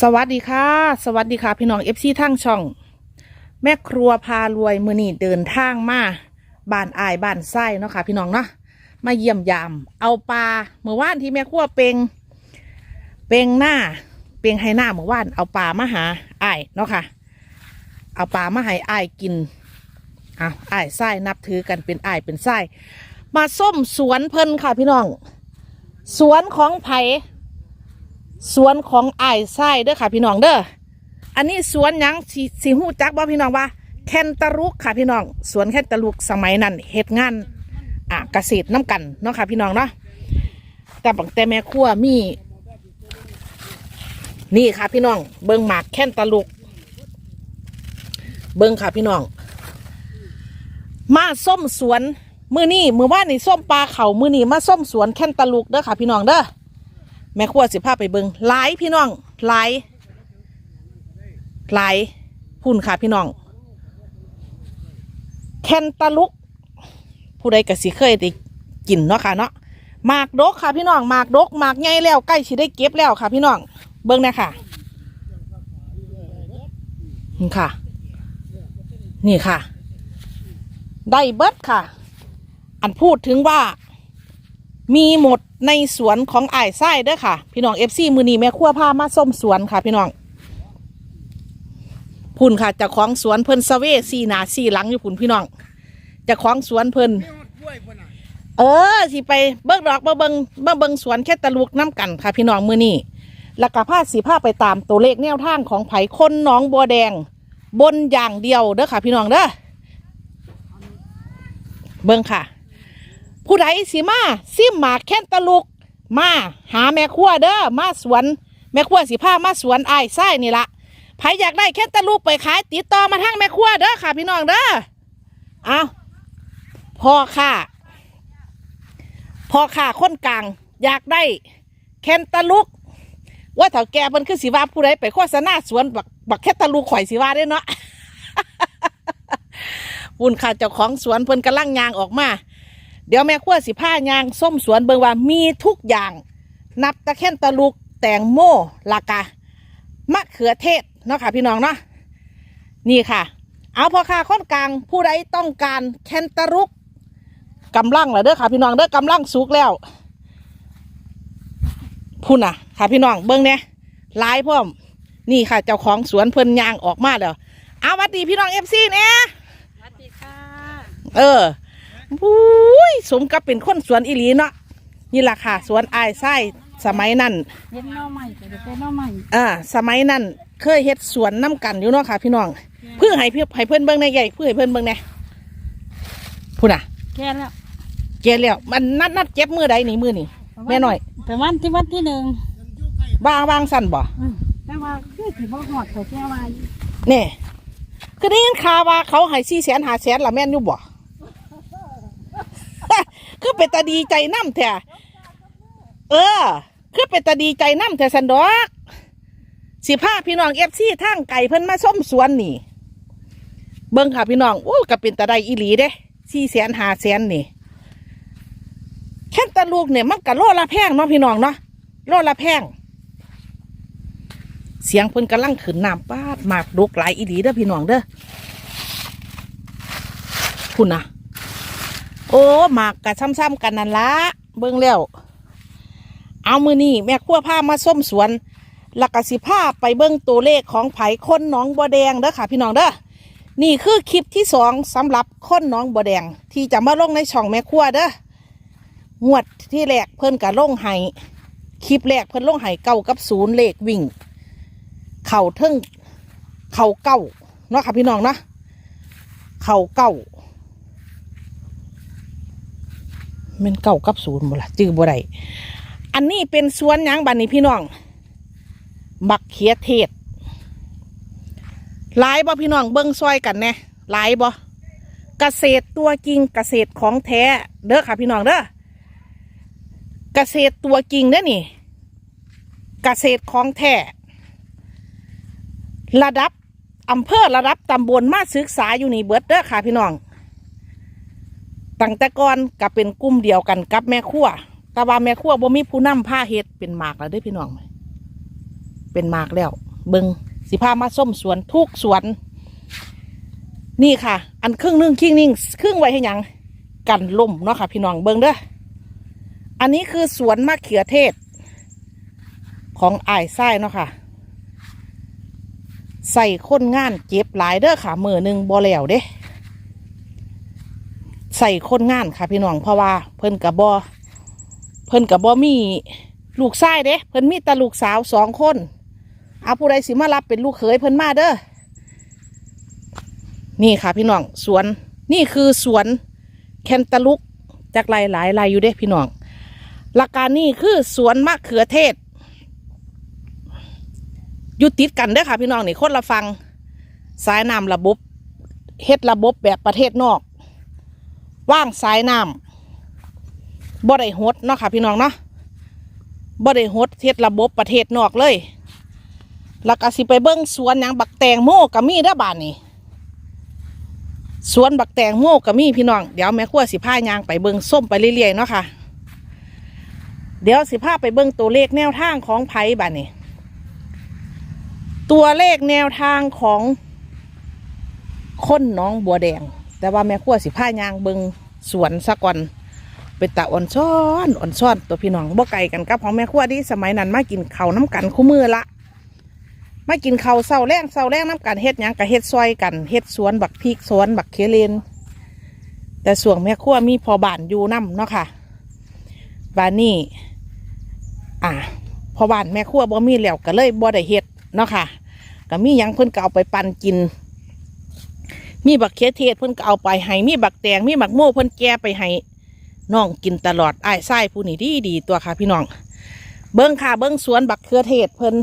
สวัสดีค่ะ สวัสดีค่ะ พี่น้องเอฟซีทั้งช่อง แม่ครัวพารวยมือนี่เดินทางมาบ้านอายบ้านไส้เนาะค่ะ พี่น้องเนาะมาเยี่ยมยาม เอาปลาเมื่อวานที่แม่ครัวเปงเปงหน้าเปงให้หน้าเมื่อวานเอาปลามาหาอายเนาะค่ะ เอาปลามาให้อายกินอะอายไส้นับถือกันเป็นอายเป็นไส้มาส้มสวนเพิ่นค่ะ พี่น้อง สวนของไผ่ สวนของไอ้ไส้เด้อค่ะ พี่น้องเด้อ อันนี้สวนยังสิสิหูจักบ่พี่น้องว่าแคนตาลูกค่ะพี่น้อง สวนแคนตาลูกสมัยนั้นเฮ็ดงานอะเกษตรน้ำกันเนาะค่ะพี่น้องเนาะแต่บังแต่แม่ครัวมี นี่ค่ะพี่น้อง เบิ่งหมากแคนตาลูก เบิ่งค่ะพี่น้อง มาส้มสวนมือนี่มือว่านี่ส้มปลาเขามือนี่มาส้มสวนแคนตาลูกเด้อค่ะพี่น้องเด้อ แม่ครัวสิพาไปเบิงหลายพี่น้องหลายหลายพุ่นค่ะพี่น้องแคนตาลุก ผู้ใดก็สิเคยได้กินเนาะค่ะเนาะหมากดกค่ะพี่น้องหมากดกหมากใหญ่แล้วใกล้สิได้เก็บแล้วค่ะ พี่น้องเบิ่งนะค่ะนี่ค่ะ นี่ค่ะ ได้เบิดค่ะ อันพูดถึงว่า มีหมดในสวนของไอ้ไส้เด้อค่ะ พี่น้องเอฟซีมือนีแม่ขั้วผ้ามาส้มสวนค่ะ พี่น้องพุ่นค่ะจะของสวนเพิ่นสเวสีหนาสีหลังอยู่พุ่นพี่น้องจะของสวนเพิ่นเออสิไปเบิ้งดอกเบิงเบิ้งเบิ้งเบิ้งสวนแค่ตะลุกน้ำกันค่ะ พี่น้องมือนี้แล้วก็ผ้าสีผ้าไปตามตัวเลขแนวทางของไผ่คนน้องบัวแดง บนอย่างเดียวเด้อค่ะ พี่น้องเด้อเบิ้งค่ะ ผู้ใดสิมาซิมหมากแค้นตะลุก มาหาแม่ครัวเด้อมาสวน แม่ครัวสิพามาสวนไอ้ไส้นี่ละใครอยากได้แค้นตะลุกไปขายติดต่อมาทางแม่ครัวเด้อค่ะพี่น้องเด้อเอาพ่อค่ะพ่อค่ะคนกลางอยากได้แค้นตะลุก ว่าเถ่าแกมันคือสิว่าผู้ใดไปโฆษณาสวนบักบักแค่ตะลุกข่อยสิว่าได้เนาะบุญค่ะเจ้าของสวนเพิ่นกำลังยางออกมา เดี๋ยวแม่ขั้วสิผ้ายางส้มสวนเบิงว่ามีทุกอย่าง นับตะแค่นตะลุกแตงโมลากามะเขือเทศเนาะค่ะพี่น้องเนาะนี่ค่ะ เอาพอค่ะค้นกลางผู้ใดต้องการแคนตาลุกกำลังเหรอเด้อค่ะพี่น้องเด้อกำลังสุกแล้วพูดน่ะ ค่ะพี่น้องเบิ้งเนี่ยหลายพร้อม นี่ค่ะ เจ้าของสวนเพิ่นยางออกมาแล้วเอาหวัดดีพี่น้องเอฟซีเนี่ยสวัสดีค่ะ เออ อุ้ยสมกับเป็นคนสวนอีหลีเนาะนี่แหละค่ะ สวนอายไส้สมัยนั้นเย็นหน้อใหม่จะเป็นหน้อใหม่อ่าสมัยนั้นเคยเฮ็ดสวนน้ำกันอยู่เนาะค่ะ พี่น้องเพื่อให้เพื่อให้เพื่อนเบิ่งในใหญ่เพื่อให้เพื่อนเบิ่งในพูดน่ะแก่แล้วเกลียวมันนัดนัดเก็บมือใดนี่มือนี่แม่หน่อยแต่วันที่วันที่หนึ่งบ้างวางสั่นบ่อืมแต่ว่าคือสิบ่หอดแต่แก่ว่าเนี่ยคือได้ยินข่าวว่าเขาให้สี่แสนหาแสนละแม่นอยู่บ่ คือเป็นตาดีใจน้ำแท้เออ คือเป็นตาดีใจน้ำแท้สันดอกสิพาพี่น้องเอฟซีทางไก่เพิ่นมาส้มสวนนี่ เบิ่งค่ะพี่น้องโอ้ก็เป็นตาได้อีหลีเด้สี่แสนหาแสนนี่แค่ตาลูกเนี่ยมันก็โลละแพงเนาะพี่น้องเนาะโลละแพง เสียงเพิ่นกำลังขึ้นน้ำป้าหมากดุกหลายอีหลีเด้อพี่น้องเด้อคุณนะ โอ้หมากกะซ้ำๆกันนั่นละเบิ่งแล้ว เอามือนี่แม่ขั้วผ้ามาส้มสวนล้วก็สิผ้าไปเบิ่งตัวเลขของไผ่คนน้องบัวแดงเด้อค่ะพี่น้องเด้อนี่คือคลิปที่สองสำหรับคนน้องบัวแดง ที่จะมาลงในช่องแม่ขั้วเด้องวดที่แรกเพิ่นกะลงไห้คลิปแรกเพิ่นลงไห้เก้ากับศูนย์เลขวิ่ง เข่าเทิงเข่าเก้าเนาะค่ะพี่น้องเนาะเข่าเก้าแมันเก้ากับศูนย์บ่ละจือบ่ได้อันนี้เป็นสวนยังบันนี้พี่น้อง บักเขียเทศหลายบ่พี่น้องเบิ้งซอยกันแน่หลายบ่เกษตรตัวจริงเกษตรของแท้เด้อค่ะพี่น้องเด้อเกษตรตัวจริงเด้อนี่ เกษตรของแท้ระดับอำเภอระดับตำบลมาศึกษาอยู่นี่เบิดเด้อค่ะพี่น้อง ตั้งแต่ก่อนก็เป็นกลุ่มเดียวกันกับแม่ครัวแต่ว่าแม่ครัวบ่มีผู้นำผ้าเฮ็ดเป็นหมากแล้วด้อพี่น้องเป็นหมากแล้ว เบิงสิพามาส้มสวนทุกสวน นี่ค่ะ อันครึ่งหนึงครึ่งหนึงครึ่งไว้ให้ยังกันลมเนาะค่ะ พี่น้องเบิงเด้ออันนี้คือสวนมะเขือเทศ ของอ้ายไส้เนาะค่ะใส่คนงานเจ็บหลายเด้อค่ะมือหนึ่งบ่แล้วเด้ ใส่คนงานค่ะพี่น้องเพราะว่าเพิ่นกับบอเพิ่นกับบอมีลูกชายเด้เพิ่นมีแต่ลูกสาวสองคนเอาผู้ใดสิมารับเป็นลูกเขยเพิ่นมาเด้อนี่ค่ะพี่น้องสวนนี่คือสวนแคนตาลุกจากหลายหลายลายอยู่เด้พี่น้องหลักการนี่คือสวนมะเขือเทศอยู่ติดกันเด้อค่ะพี่น้องนี่คนละฟังสายน้ำระบบเฮ็ดระบบแบบประเทศนอก ว่างสายน้ำบ่ได้หดเนาะค่ะพี่น้องเนาะบ่ได้หดเฮ็ดระบบประเทศนอกเลยแล้วก็สิไปเบิ้งสวนยังบักแตงโมก็มีด้อบ้านนี่สวนบักแตงโมก็มีพี่น้องเดี๋ยวแม่ครัวสิพายางไปเบิ้งส้มไปเรื่อยๆเนาะค่ะ เดี๋ยวสิพาไปเบิ้งตัวเลขแนวทางของไผ่บ้านนี่ตัวเลขแนวทางของคนน้องบัวแดง แต่ว่าแม่ขั้วสิผ้ายางเบิงสวนสะก่อนเป็นตาอ่อนซ้อนอ่อนซ้อนตัวพี่น้องบ่ไก่กันกับของแม่ขั้วที่สมัยนั้นมากินข้าวน้ำกันคู่มือละมากินข้าวเศร้าแรงเศร้าแรงน้ำกันเฮ็ดยังกับเฮ็ดซอยกันเฮ็ดสวนบักพริกสวนบักเคเลนแต่ส่วนแม่ขั้วมีพอบานอยู่น้ำเนาะค่ะบานนี้อ่าพอบานแม่ครัวบ่มีแล้วก็เลยบ่ได้เฮ็ดเนาะค่ะก็มียังเพิ่นก็เอาไปปั่นกิน มีบักเขือเทศเพิ่นก็เอาไปให้มีบักแตงมีบักโม่เพิ่นแก่ไปให้น้องกินตลอดไอ้ไส้ผู้นี้ดีดีตัวค่ะพี่น้อง เบิ้งค่ะเบิ้งสวนบักเขือเทศเพิ่น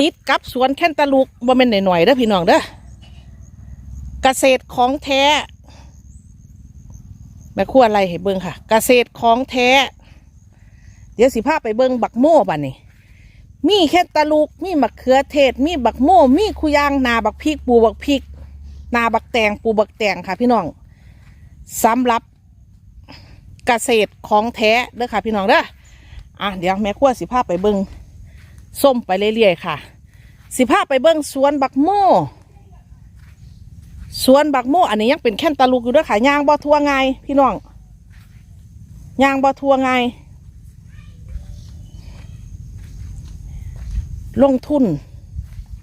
ติดกับสวนแคนตาลูกบ่แม่นหน่อยๆเด้อพี่น้องเด้อเกษตรของแท้แม่ครัวอะไรให้เบิ้งค่ะ เกษตรของแท้ เดี๋ยวสิพาไปเบิ่งบักโม่บัดนี้มีแค่ตะลูกมีบักเขือเทศ มีบักโม่มีคุยางนาบักพริกปูบักพริก นาบักแตงปูบักแตงค่ะ พี่น้องสำหรับเกษตรของแท้เด้อค่ะ พี่น้องเด้ออะเดี๋ยวแม่ขั้วสิพาไปเบิ่งส้มไปเรื่อยๆค่ะ สิพาไปเบิ่งสวนบักโม่สวนบักโม่อันนี้ยังเป็นแค่นตะลูกอยู่เด้วยค่ะยางบ่ทั่วไงพี่น้องยางบ่ทั่วไงลงทุน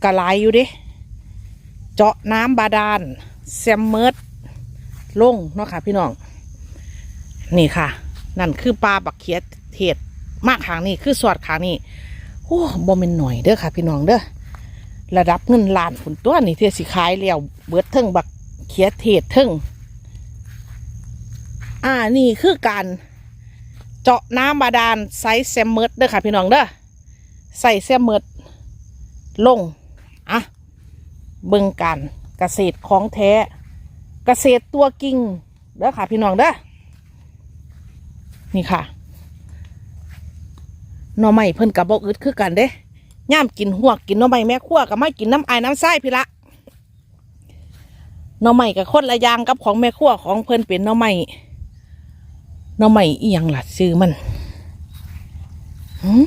กระไรอยู่ดิ เจาะน้ำบาดาลแซมเมิร์ดลงเนาะค่ะพี่น้อง นี่ค่ะ นั่นคือปลาบักเขียดเทศมากขางนี่คือสอดขางนี่โอ้บ่เป็นหน่อยเด้อค่ะ พี่น้องเด้อระดับเงินล้านผุนตัวนี่เทสิขายแล้วเบิดเทิงบักเขียดเทศเทิงอ่านี่คือการเจาะน้ำบาดาลไซส์แซมเมิร์ดเด้อค่ะ พี่น้องเด้อใส่เสื้อมืดลงอะ เบิ่งกันเกษตรของแท้เกษตรตัวกิ่งเด้อค่ะ พี่น้องเด้อนี่ค่ะหน่อไม้เพิ่นกับบกอึดคือกันเด้ย่ามกินหัวกกินหน่อไม้แม่ขั้วกับไม่กินน้ำอายน้ำไส้พี่ละหน่อไม้กับคนละยางกับของแม่ขั้วของเพิ่นเป็นหน่อไม้หน่อไม้อีหยังล่ะซื้อมันหืม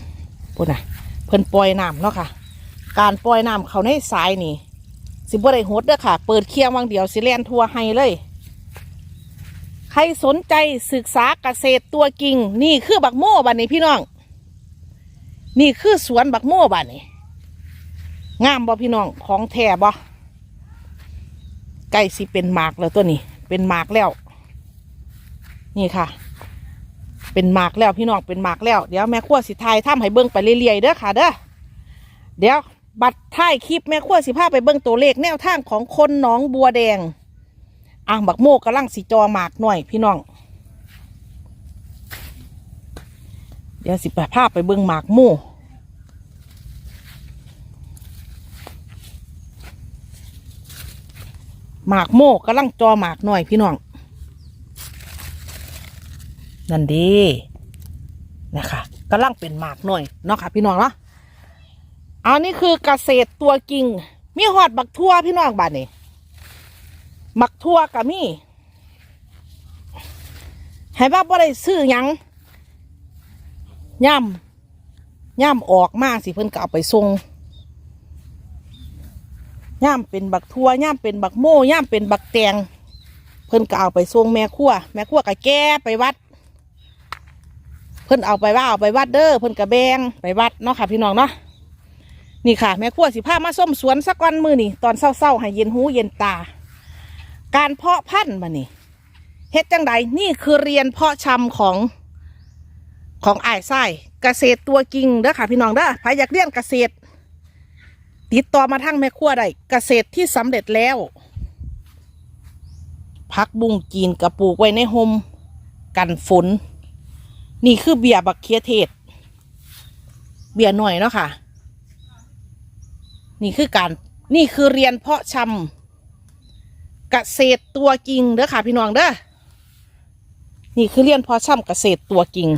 ปุ่นน่ะ เพิ่นปล่อยน้ำเนาะค่ะ การปล่อยน้ำเขาในสายนี่ สิบ่ได้หดเด้อค่ะ เปิดเคียงวังเดียวสิแลนทัวให้เลย ใครสนใจศึกษาเกษตรตัวกิ่ง นี่คือบักโม่บ้านนี้พี่น้อง นี่คือสวนบักโม่บ้านนี้งามบ่พี่น้องของแท้บ่ใกล้สิเป็นหมากแล้วตัวนี้ เป็นหมากแล้ว นี่ค่ะ เป็นหมากแล้วพี่น้องเป็นหมากแล้ว เดี๋ยวแม่ขั้วสิทายทำให้เบิ้งไปเรื่อยๆเด้อค่ะ เด้อเดี๋ยว บัดท้ายคลิปแม่ขั้วสิพาไปเบิ้งตัวเลขแนวทางของคนหนองบัวแดงอ่างบักโมกำลังสิจอหมากหน่อยพี่น้อง เดี๋ยวสิไปพาไปเบิ้งหมากโมหมากโมกำลังจอหมากหน่อยพี่น้อง นั่นดีนะคะกำลังเป็นหมากหน่อยเนาะค่ะพี่น้องเนาะ อันนี้คือเกษตรตัวกิ่ง มีหอดบักทั่วพี่น้องบ้านนี่บักทั่วกับมีให้บ้าบ่ได้ซื้อยังย่ำย่ำออกมากสิเพิ่นก็เอาไปส่งย่ามเป็นบักทัวย่ามเป็นบักโม่ย่ามเป็นบักแตงเพิ่นก็เอาไปส่งแม่ครัวแม่ครัวก็แก้ไปวัด เพิ่นเอาไปว่าเอาไปวัดเด้อเพิ่นก็แบงไปวัดเนาะค่ะพี่น้องเนาะ นี่ค่ะ แม่ครัวสิพามาส้มสวนสักวันมือนี่ตอนเศร้าๆให้เย็นหูเย็นตา การเพาะพันธุ์มานี่เฮ็ดจังใดนี่คือเรียนเพาะชำของของไอ้ายไส้เกษตรตัวจริงเด้อค่ะพี่น้องเด้อใครอยากเรียนเกษตร ติดต่อมาทางแม่ครัวได้เกษตรที่สำเร็จแล้วพักบุ้งจีนกระปลูกไว้ในโฮมกันฝน นี่คือเบียร์บักเคียเทศ เบียร์หน่อยเนาะค่ะ นี่คือการนี่คือเรียนเพาะชำเกษตรตัวจริงเด้อค่ะพี่น้องเด้อ นี่คือเรียนเพาะชำเกษตรตัวจริง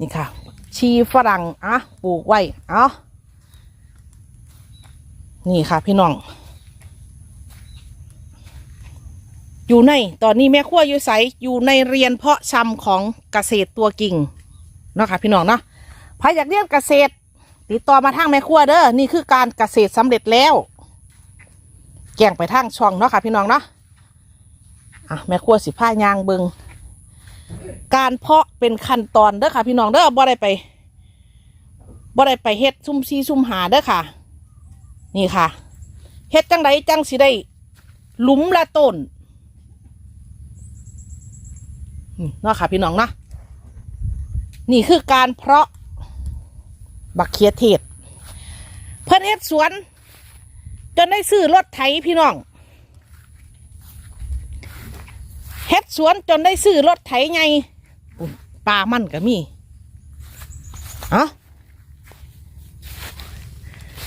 นี่ค่ะ ชีฝรั่งอะปลูกไว้เอ้านี่ค่ะพี่น้อง อยู่ในตอนนี้แม่ครัวอยู่ใสอยู่ในเรียนเพาะชำของเกษตรตัวกิ่งเนาะค่ะพี่น้องเนาะใครอยากเรียนเกษตร ติดต่อมาทางแม่ครัวเด้อนี่คือการเกษตรสำเร็จแล้ว แกงไปทางช่องเนาะค่ะพี่น้องเนาะอะแม่ครัวสิผ้ายางเบิงการเพาะเป็นขั้นตอนเด้อค่ะ พี่น้องเด้อบ่ได้ไปบ่ได้ไปเฮ็ดซุ่มซีซุ่มหาเด้อค่ะ นี่ค่ะเฮ็ดจังไดจังสิได้หลุมละต้นเนาะค่ะพี่น้องเนาะนี่คือการเพาะ บักเขียเทศ เพิ่นเฮ็ดสวน จนได้ซื้อรถไถพี่น้องเฮ็ดสวนจนได้ซื้อรถไถไงปลามันก็มีเอ้า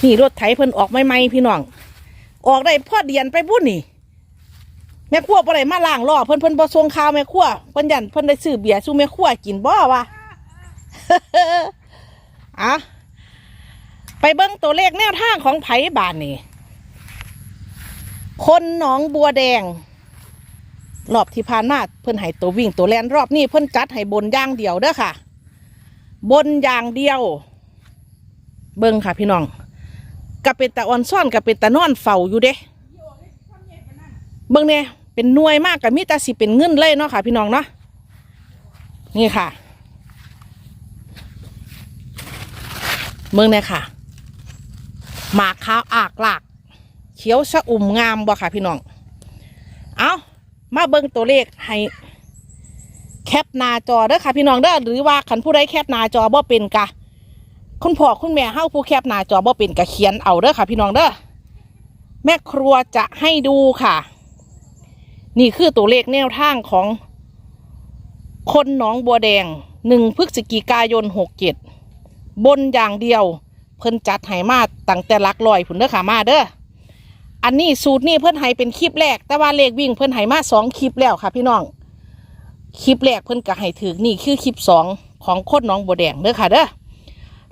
นี่รถไถเพิ่นออกใหม่พี่น้อง ออกได้พ่อเดียนไปบุ่นนี่ แม่ครัวบ่ได้มาล้างล้อเพิ่นเพิ่นบ่ส่งข่าวแม่ครัวเพิ่นยันเพิ่นได้ซื้อเบียร์สู่แม่ครัวกินบ่วะอะ ไปเบิ่งตัวเลขแนวทางของไผ่บานนี่ คนหนองบัวแดง รอบที่ผ่านมาเพิ่นให้ตัววิ่งตัวแลนรอบนี้เพิ่นจัดให้บนย่างเดียวเด้อค่ะ บนอย่างเดียว เบิ่งค่ะพี่น้องก็เป็นตาอ่อนซ่อนก็เป็นตานอนเฝ้าอยู่เด้เบิ่งเนี่ยเป็นหน่วยมากกับมีแต่สิเป็นเงินเลยเนาะค่ะ พี่น้องเนาะนี่ค่ะเบิ่งเนี่ยค่ะ หมากขาวอากลาก เขียวชะอุ่มงามบ่ค่ะ พี่น้อง เอามาเบิ่งตัวเลขให้แคปหน้าจอเด้อค่ะพี่น้องเด้อหรือว่าขันผู้ใดแคปหน้าจอบ่เป็นกะคุณพ่อคุณแม่เฮาผู้แคปหน้าจอบ่เป็นกะเขียนเอาเด้อค่ะ พี่น้องเด้อแม่ครัวจะให้ดูค่ะ นี่คือตัวเลขแนวทางของ คนหนองบัวแดงหนึ่งพฤศจิกายนหกเจ็ดบนอย่างเดียว พิ่นจัดให้มาตั้งแต่หลักลอยผุนเด้อค่ะมาเด้ออันนี้สูตรนี่เพิ่นให้เป็นคลิปแรก แต่ว่าเลขวิ่งเพิ่นให้มาสองคลิปแล้วค่ะ พี่น้อง คลิปแรกเพิ่นก็ให้ถือนี่คือคลิปสองของโคนหนองบัวแดงเด้อค่ะเด้อ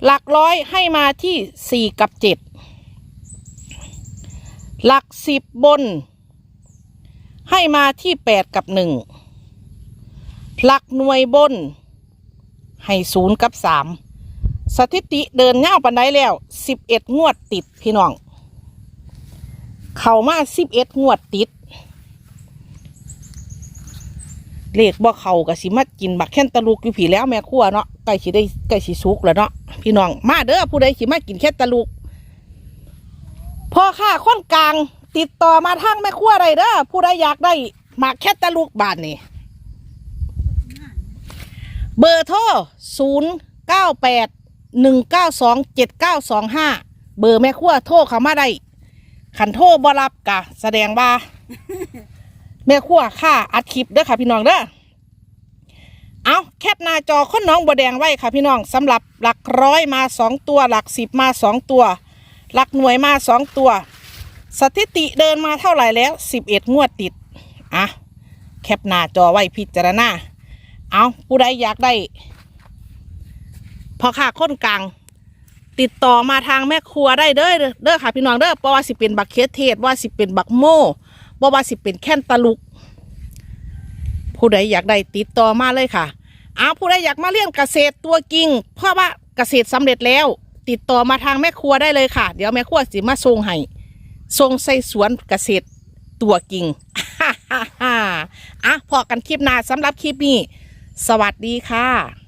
หลักร้อยให้มาที่สี่กับเจ็ดหลักสิบบน ให้มาที่แปดกับหนึ่งหลักหน่วยบน ให้ศูนย์กับสาม สถิติเดินเงาปันไดแล้วสิบเอ็ดงวดติดพี่น้อง เข้ามาสิบเอ็ดงวดติด เลขบ่เขาก็สิมากินบักแค่นตะลุกอยู่ผีแล้วแม่ครัวเนาะใกล้สิได้ใกล้สิสุกแล้วเนาะพี่น้องมาเด้อผู้ใดสิมากินแค่ตะลุกพ่อค้าคนกลางติดต่อมาทางแม่ครัวไรเด้อผู้ใดอยากได้หมากแค่ตะลุกบานนี่เบอร์โทรศูนย์เก้าแปด หนึ่งเก้าสองเจ็ดเก้าสองห้าเบอร์แม่ครัวโทรเขามาได้ขันโทรบ่รับกะ แสดงว่า แม่ครัวค่าอัดคลิปเด้อค่ะพี่น้องเด้อเอาแคปหน้าจอค้นน้องบัวแดงไว้ค่ะพี่น้องสำหรับหลักร้อยมาสองตัว หลักสิบมาสองตัว หลักหน่วยมาสองตัว สถิติเดินมาเท่าไหร่แล้วสิบเอ็ดงวดติดอะแคปหน้าจอไว้พิจารณาเอาผู้ใดอยากได้ พอค่าค้นกลาง ติดต่อมาทางแม่ครัวได้เด้อเด้อค่ะ พี่น้องเด้อเพราะว่าสิเป็นบักเคสเทศว่าสิเป็นบักโม่บ่ว่าสิเป็นแค่นตะลุก ผู้ใดอยากได้ติดต่อมาเลยค่ะเอาผู้ใดอยากมาเรียนเกษตรตัวจริง เพราะว่าเกษตรสำเร็จแล้ว ติดต่อมาทางแม่ครัวได้เลยค่ะ เดี๋ยวแม่ครัวสิมาส่งให้ทรงใส่สวนเกษตรตัวกิ่งอะพอกันคลิปหน้าสำหรับคลิปนี้ สวัสดีค่ะ